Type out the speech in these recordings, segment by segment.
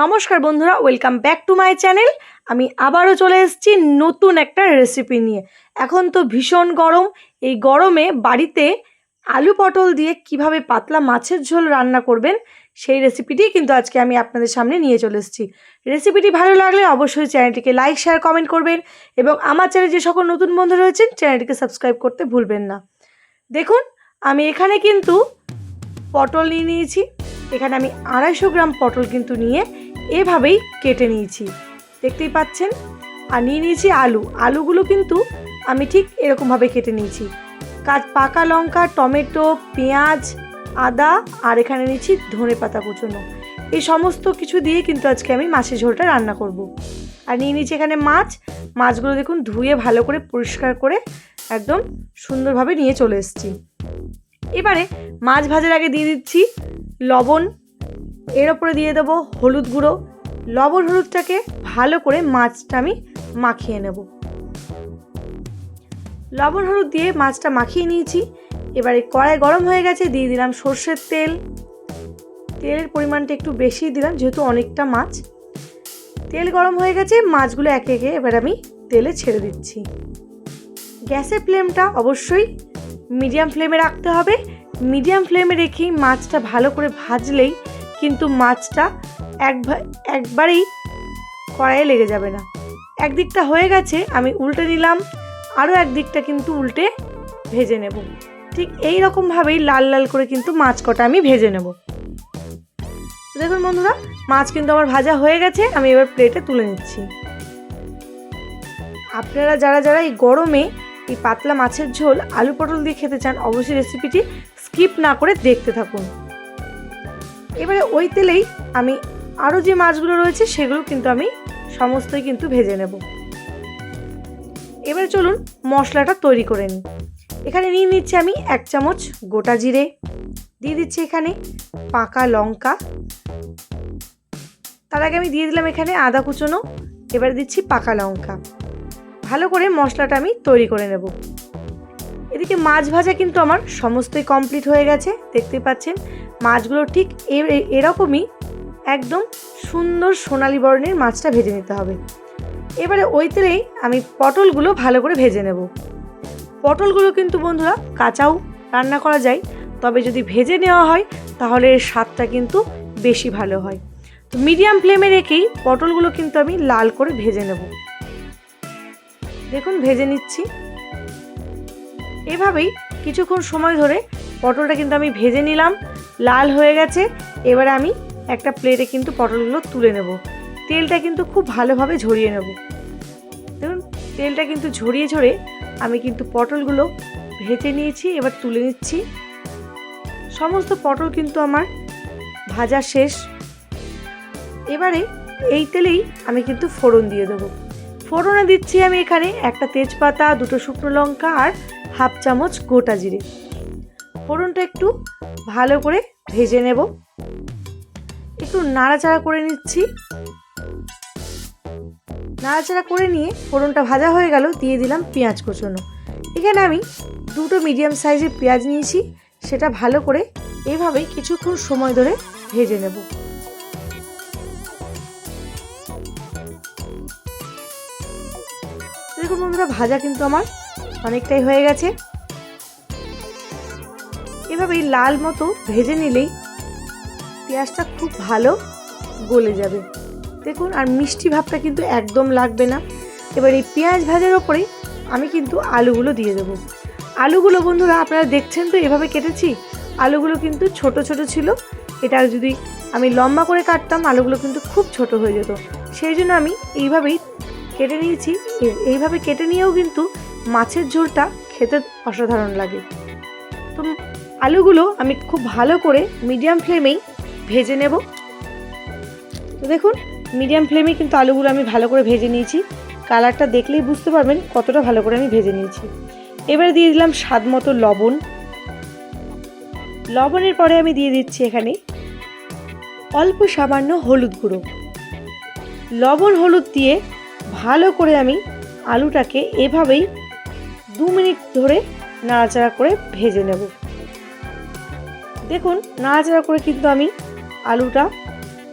নমস্কার বন্ধুরা welcome back to my channel আমি আবারও চলে এসেছি নতুন একটা রেসিপি নিয়ে। এখন তো ভীষণ গরম। এই গরমে বাড়িতে আলু পটল দিয়ে কীভাবে পাতলা মাছের ঝোল রান্না করবেন, সেই রেসিপিটি কিন্তু আজকে আমি আপনাদের সামনে নিয়ে চলে এসেছি। রেসিপিটি ভালো লাগলে অবশ্যই চ্যানেলটিকে লাইক শেয়ার কমেন্ট করবেন এবং আমার চ্যানেলে যে সকল নতুন বন্ধু রয়েছেন চ্যানেলটিকে সাবস্ক্রাইব করতে ভুলবেন না। দেখুন, আমি এখানে কিন্তু পটল নিয়ে নিয়েছি। এখানে আমি আড়াইশো গ্রাম পটল কিন্তু নিয়ে এভাবেই কেটে নিয়েছি। দেখতেই পাচ্ছেন? আর নিয়ে নিয়েছি আলু। আলুগুলো কিন্তু আমি ঠিক এরকমভাবে কেটে নিয়েছি। কাজ পাকা লঙ্কা, টমেটো, পেঁয়াজ, আদা আর এখানে নিয়েছি ধনে পাতা কুচোনো। এই সমস্ত কিছু দিয়ে কিন্তু আজকে আমি মাছের ঝোলটা রান্না করব। আর নিয়ে নিয়েছি এখানে মাছ। মাছগুলো দেখুন ধুয়ে ভালো করে পরিষ্কার করে একদম সুন্দরভাবে নিয়ে চলে এসেছি। এবারে মাছ ভাজার আগে দিয়ে দিচ্ছি লবণ এর ওপরে দিয়ে দেবো হলুদ গুঁড়ো। লবণ হলুদটাকে ভালো করে মাছটা আমি মাখিয়ে নেব। লবণ হলুদ দিয়ে মাছটা মাখিয়ে নিয়েছি। এবারে কড়াই গরম হয়ে গেছে, দিয়ে দিলাম সর্ষের তেল। তেলের পরিমাণটা একটু বেশি দিলাম, যেহেতু অনেকটা মাছ। তেল গরম হয়ে গেছে, মাছগুলো একে একে এবার আমি তেলে ছেড়ে দিচ্ছি। গ্যাসের ফ্লেমটা অবশ্যই মিডিয়াম ফ্লেমে রাখতে হবে। মিডিয়াম ফ্লেমে রেখেই মাছটা ভালো করে ভাজলেই কিন্তু মাছটা এক একবারেই কড়াইয়ে লেগে যাবে না। একদিকটা হয়ে গেছে, আমি উল্টে নিলাম, আরও একদিকটা কিন্তু উল্টে ভেজে নেব। ঠিক এই রকমভাবেই লাল লাল করে কিন্তু মাছ কটা আমি ভেজে নেব। দেখুন বন্ধুরা, মাছ কিন্তু আমার ভাজা হয়ে গেছে, আমি এবার প্লেটে তুলে নিচ্ছি। আপনারা যারা যারা এই গরমে এই পাতলা মাছের ঝোল আলু পটল দিয়ে খেতে চান, অবশ্যই রেসিপিটি স্কিপ না করে দেখতে থাকুন। এবারে ওই তেলেই আমি আরও যে মাছগুলো রয়েছে সেগুলো কিন্তু আমি সমস্তই কিন্তু ভেজে নেব। এবারে চলুন মশলাটা তৈরি করে নিই। এখানে নিয়ে নিচ্ছি আমি এক চামচ গোটা জিরে, দিয়ে দিচ্ছি এখানে পাকা লঙ্কা। তার আগে আমি দিয়ে দিলাম এখানে আদা কুচনো, এবারে দিচ্ছি পাকা লঙ্কা। ভালো করে মশলাটা আমি তৈরি করে নেব। এদিকে মাছ ভাজা কিন্তু আমার সমস্তই কমপ্লিট হয়ে গেছে, দেখতে পাচ্ছেন। মাছগুলো ঠিক এরকমই একদম সুন্দর সোনালি বর্ণের মাছটা ভেজে নিতে হবে। এবারে ওই তেলেই আমি পটলগুলো ভালো করে ভেজে নেব। পটলগুলো কিন্তু বন্ধুরা কাঁচাও রান্না করা যায়, তবে যদি ভেজে নেওয়া হয় তাহলে এর স্বাদটা কিন্তু বেশি ভালো হয়। তো মিডিয়াম ফ্লেমে রেখেই পটলগুলো কিন্তু আমি লাল করে ভেজে নেব। দেখুন, ভেজে নিচ্ছি। এভাবেই কিছুক্ষণ সময় ধরে পটলটা কিন্তু আমি ভেজে নিলাম, লাল হয়ে গেছে। এবারে আমি একটা প্লেটে কিন্তু পটলগুলো তুলে নেব। তেলটা কিন্তু খুব ভালোভাবে ঝরিয়ে নেব। দেখুন, তেলটা কিন্তু ঝরিয়ে ঝরে আমি কিন্তু পটলগুলো ভেজে নিয়েছি, এবার তুলে নিচ্ছি। সমস্ত পটল কিন্তু আমার ভাজা শেষ। এবারে এই তেলেই আমি কিন্তু ফোড়ন দিয়ে দেবো। ফোড়নে দিচ্ছি আমি এখানে একটা তেজপাতা, দুটো শুকনো লঙ্কা আর হাফ চামচ গোটা জিরে। ফোড়নটা একটু ভালো করে ভেজে নেব। একটু নাড়াচাড়া করে নিচ্ছি। নাড়াচাড়া করে নিয়ে ফোড়নটা ভাজা হয়ে গেল, দিয়ে দিলাম পেঁয়াজ কোচনো। এখানে আমি দুটো মিডিয়াম সাইজের পেঁয়াজ নিয়েছি, সেটা ভালো করে এভাবেই কিছুক্ষণ সময় ধরে ভেজে নেব। দেখুন বন্ধুরা, ভাজা কিন্তু আমার অনেকটাই হয়ে গেছে। এভাবেই লাল মতো ভেজে নিলেই পেঁয়াজটা খুব ভালো গলে যাবে। দেখুন, আর মিষ্টি ভাবটা কিন্তু একদম লাগবে না। এবার এই পেঁয়াজ ভাজার ওপরে আমি কিন্তু আলুগুলো দিয়ে দেবো। আলুগুলো বন্ধুরা, আপনারা দেখছেন তো এভাবে কেটেছি? আলুগুলো কিন্তু ছোট ছোট ছিল। এটা যদি আমি লম্বা করে কাটতাম, আলুগুলো কিন্তু খুব ছোট হয়ে যেত। সেই জন্য আমি এইভাবেই কেটে নিয়েছি। এইভাবে কেটে নিয়েও কিন্তু মাছের ঝোলটা খেতে অসাধারণ লাগে। তো আলুগুলো আমি খুব ভালো করে মিডিয়াম ফ্লেমেই ভেজে নেব। তো দেখুন, মিডিয়াম ফ্লেমে কিন্তু আলুগুলো আমি ভালো করে ভেজে নিয়েছি। কালারটা দেখলেই বুঝতে পারবেন কতটা ভালো করে আমি ভেজে নিয়েছি। এবারে দিয়ে দিলাম স্বাদ মতো লবণ। লবণের পরে আমি দিয়ে দিচ্ছি এখানে অল্প সামান্য হলুদ গুঁড়ো। লবণ হলুদ দিয়ে ভালো করে আমি আলুটাকে এভাবেই দু মিনিট ধরে নাড়াচাড়া করে ভেজে নেব। দেখুন, নাড়াচাড়া করে কিন্তু আমি আলুটা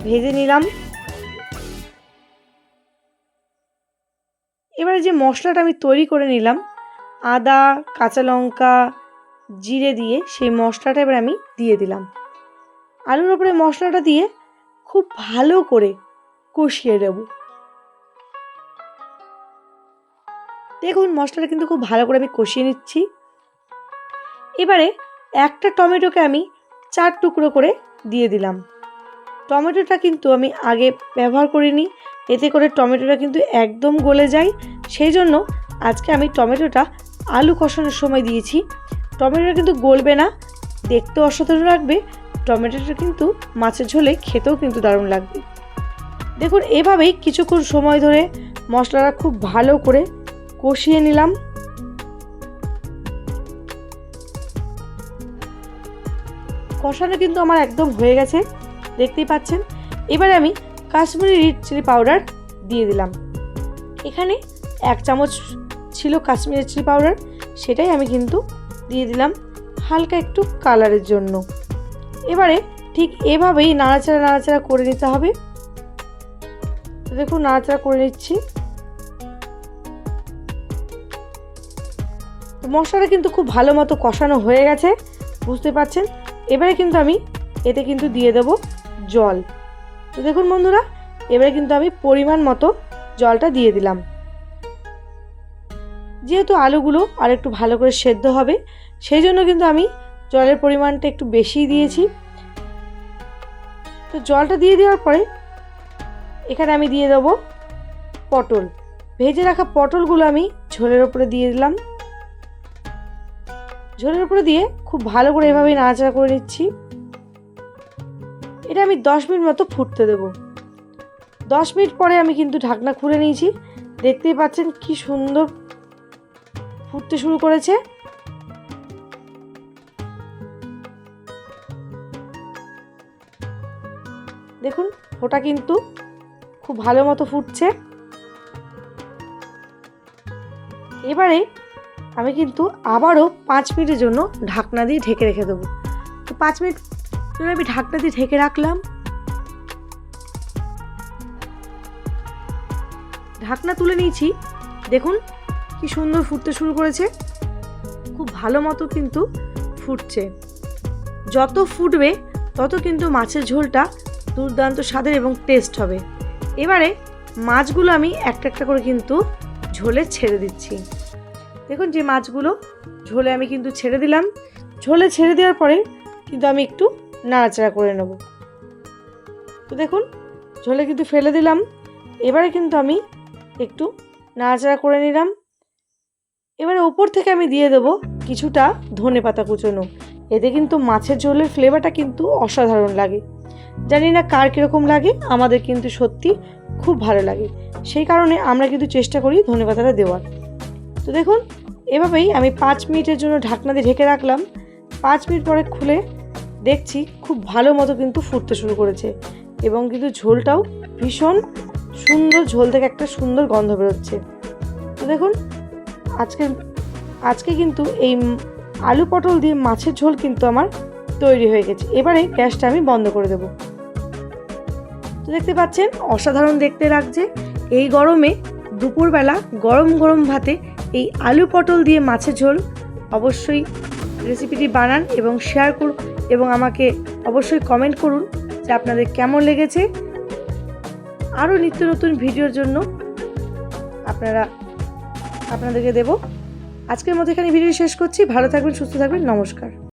ভেজে নিলাম। এবারে যে মশলাটা আমি তৈরি করে নিলাম, আদা, কাঁচা লঙ্কা, জিরে দিয়ে সেই মশলাটা এবার আমি দিয়ে দিলাম। আলুর ওপরে মশলাটা দিয়ে খুব ভালো করে কষিয়ে দেবো দেখুন মশলাটা কিন্তু খুব ভালো করে আমি কষিয়ে নিচ্ছি। এবারে একটা টমেটোকে আমি চার টুকরো করে দিয়ে দিলাম। টমেটোটা কিন্তু আমি আগে ব্যবহার করিনি, এতে করে টমেটোটা কিন্তু একদম গলে যায়। সেই জন্য আজকে আমি টমেটোটা আলু কষানোর সময় দিয়েছি। টমেটোটা কিন্তু গলবে না, দেখতে অসাধারণ লাগবে। টমেটোটা কিন্তু মাছের ঝোলে খেতেও কিন্তু দারুণ লাগবে। দেখুন, এভাবেই কিছুক্ষণ সময় ধরে মশলাটা খুব ভালো করে কষিয়ে নিলাম। কষানো কিন্তু আমার একদম হয়ে গেছে, দেখতেই পাচ্ছেন। এবারে আমি কাশ্মীরি রেড চিলি পাউডার দিয়ে দিলাম। এখানে এক চামচ ছিল কাশ্মীরি চিলি পাউডার, সেটাই আমি কিন্তু দিয়ে দিলাম হালকা একটু কালারের জন্য। এবারে ঠিক এভাবেই নাড়াচাড়া নাড়াচাড়া করে নিতে হবে। দেখুন, নাড়াচাড়া করে নিচ্ছি। মশলাটা কিন্তু খুব ভালো মতো কষানো হয়ে গেছে, বুঝতে পারছেন? এবারে কিন্তু আমি এতে কিন্তু দিয়ে দেব জল। তো দেখুন বন্ধুরা, এবারে কিন্তু আমি পরিমাণ মতো জলটা দিয়ে দিলাম। যেহেতু আলুগুলো আর একটু ভালো করে সেদ্ধ হবে, সেই জন্য কিন্তু আমি জলের পরিমাণটা একটু বেশিই দিয়েছি। তো জলটা দিয়ে দেওয়ার পরে এখানে আমি দিয়ে দেবো পটল। ভেজে রাখা পটলগুলো আমি ঝোলের ওপরে দিয়ে দিলাম। ঝোলের উপরে দিয়ে খুব ভালো করে এভাবে নাড়াচাড়া করে নিচ্ছি। এটা আমি দশ মিনিট মতো ফুটতে দেব। দশ মিনিট পরে আমি কিন্তু ঢাকনা খুলে নিয়েছি। দেখতেই পাচ্ছেন কি সুন্দর ফুটতে শুরু করেছে। দেখুন ওটা কিন্তু খুব ভালো মতো ফুটছে। এবারে আমি কিন্তু আবারও পাঁচ মিনিটের জন্য ঢাকনা দিয়ে ঢেকে রেখে দেবো। তো পাঁচ মিনিট জন্য আমি ঢাকনা দিয়ে ঢেকে রাখলাম। ঢাকনা তুলে নিয়েছি। দেখুন কি সুন্দর ফুটতে শুরু করেছে। খুব ভালো মতো কিন্তু ফুটছে। যত ফুটবে, তত কিন্তু মাছের ঝোলটা দুর্দান্ত স্বাদের এবং টেস্ট হবে। এবারে মাছগুলো আমি একটা একটা করে কিন্তু ঝোলে ছেড়ে দিচ্ছি। দেখুন যে মাছগুলো ঝোলে আমি কিন্তু ছেড়ে দিলাম। ঝোলে ছেড়ে দেওয়ার পরে কিন্তু আমি একটু নাড়াচাড়া করে নেব। তো দেখুন, ঝোলে কিন্তু ফেলে দিলাম। এবারে কিন্তু আমি একটু নাড়াচাড়া করে নিলাম। এবারে ওপর থেকে আমি দিয়ে দেবো কিছুটা ধনে পাতা কুচোনো। এতে কিন্তু মাছের ঝোলের ফ্লেভারটা কিন্তু অসাধারণ লাগে। জানি না কার কীরকম লাগে, আমাদের কিন্তু সত্যি খুব ভালো লাগে। সেই কারণে আমরা কিন্তু চেষ্টা করি ধনে পাতাটা দেওয়ার। তো দেখুন, এভাবেই আমি পাঁচ মিনিটের জন্য ঢাকনা দিয়ে ঢেকে রাখলাম। পাঁচ মিনিট পরে খুলে দেখছি খুব ভালো মতো কিন্তু ফুটতে শুরু করেছে এবং কিন্তু ঝোলটাও ভীষণ সুন্দর ঝোল থেকে একটা সুন্দর গন্ধ বেরোচ্ছে। তো দেখুন, আজকে আজকে কিন্তু এই আলু পটল দিয়ে মাছের ঝোল কিন্তু আমার তৈরি হয়ে গেছে। এবারে গ্যাসটা আমি বন্ধ করে দেব। তো দেখতে পাচ্ছেন, অসাধারণ দেখতে লাগছে। এই গরমে দুপুরবেলা গরম গরম ভাতে এই আলু পটল দিয়ে মাছের ঝোল অবশ্যই রেসিপিটি বানান এবং শেয়ার করুন এবং আমাকে অবশ্যই কমেন্ট করুন যে আপনাদের কেমন লেগেছে। আরও নিত্য নতুন ভিডিওর জন্য আপনারা, আপনাদেরকে দেব। আজকের মতো এখানে ভিডিও শেষ করছি। ভালো থাকবেন, সুস্থ থাকবেন। নমস্কার।